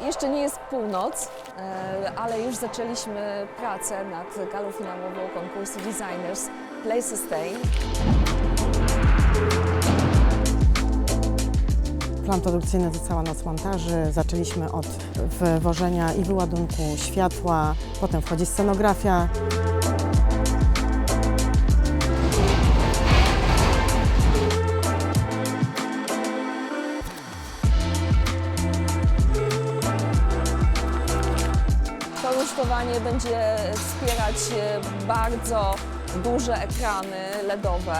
Jeszcze nie jest północ, e, ale już zaczęliśmy pracę nad galą finałową konkursu Designers Play Sustain. Plan produkcyjny to cała noc montaży. Zaczęliśmy od wywożenia i wyładunku światła, potem wchodzi scenografia. To rusztowanie będzie wspierać e, bardzo duże ekrany LEDowe.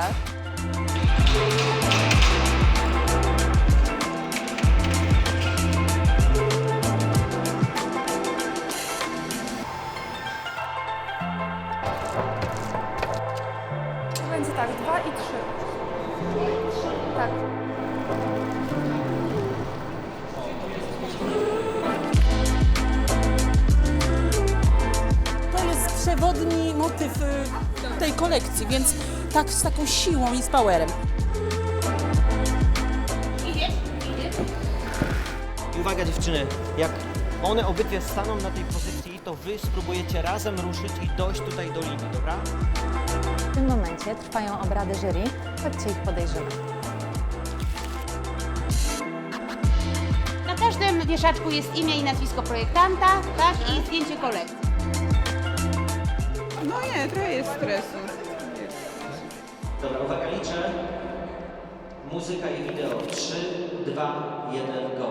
Będzie tak, dwa i trzy. Tak. Przewodni motyw y, tej kolekcji, więc tak z taką siłą i z powerem. I uwaga dziewczyny, jak one obydwie staną na tej pozycji, to wy spróbujecie razem ruszyć i dojść tutaj do linii, dobra? W tym momencie trwają obrady jury. Chodźcie ich podejrzymy. Na każdym wieszaczku jest imię i nazwisko projektanta, tak, i zdjęcie kolekcji. No nie, trochę jest stresu. Dobra, uwaga, liczę. Muzyka i wideo. 3, 2, 1, go.